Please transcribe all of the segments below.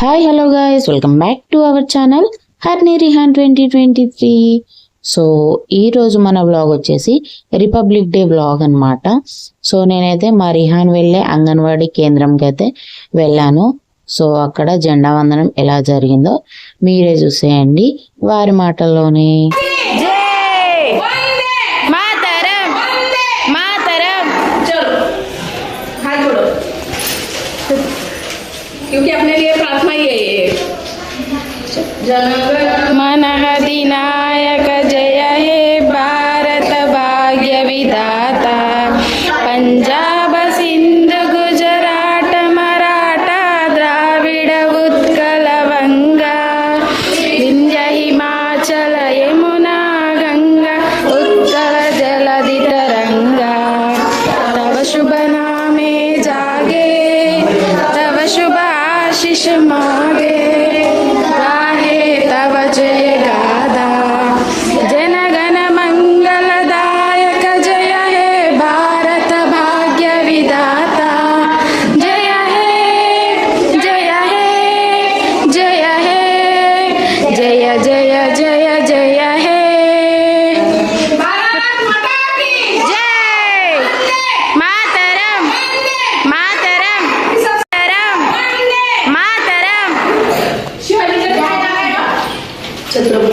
Hi hello guys welcome back to our channel హర్నీ Rihan twenty twenty three so ఈరోజు మన vlog వచ్చేసి republic day vlog అన్నమాట. So నేనైతే మా రిహాన్ వెళ్ళే అంగన్వాడీ కేంద్రంకి అయితే వెళ్ళాను. సో అక్కడ జెండా వందనం ఎలా జరిగిందో మీరే చూసేయండి. వారి మాటల్లోనే. क्योंकि अपने लिए प्रार्थना ही है ये। मन अधिनायक जय हे भारत भाग्य विधाता पंजाब Yeah. खड़े रहो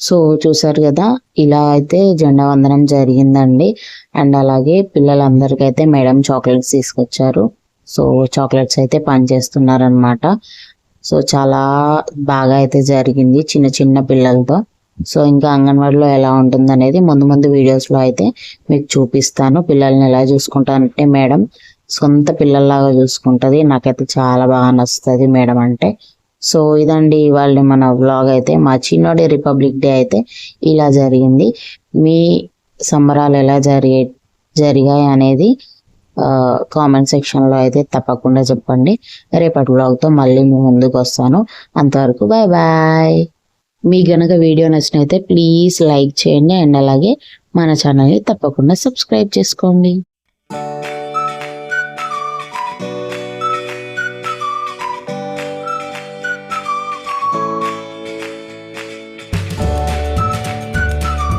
సో చూసారు కదా ఇలా అయితే జెండా వందనం జరిగిందండి అండ్ అలాగే పిల్లలందరికైతే మేడం చాక్లెట్స్ తీసుకొచ్చారు సో చాక్లెట్స్ అయితే పనిచేస్తున్నారనమాట సో చాలా బాగా అయితే జరిగింది చిన్న చిన్న పిల్లలతో. సో ఇంకా అంగన్వాడీలో ఎలా ఉంటుంది అనేది ముందు ముందు వీడియోస్లో అయితే మీకు చూపిస్తాను. పిల్లల్ని ఎలా చూసుకుంటానంటే మేడం సొంత పిల్లల్లాగా చూసుకుంటుంది. నాకైతే చాలా బాగా నచ్చుతుంది మేడం అంటే. సో ఇదండి ఇవాళ మన వ్లాగ్ అయితే. మా చిన్నోడి రిపబ్లిక్ డే అయితే ఇలా జరిగింది. మీ సంబరాలు ఎలా జరిగే జరిగాయి అనేది కామెంట్ సెక్షన్లో అయితే తప్పకుండా చెప్పండి. రేపటి బ్లాగ్తో మళ్ళీ మీ ముందుకు వస్తాను. అంతవరకు బాయ్ బాయ్ మీ గనక వీడియో నచ్చినైతే ప్లీజ్ లైక్ చేయండి. అండ్ అలాగే మన ఛానల్ని తప్పకుండా సబ్స్క్రైబ్ చేసుకోండి.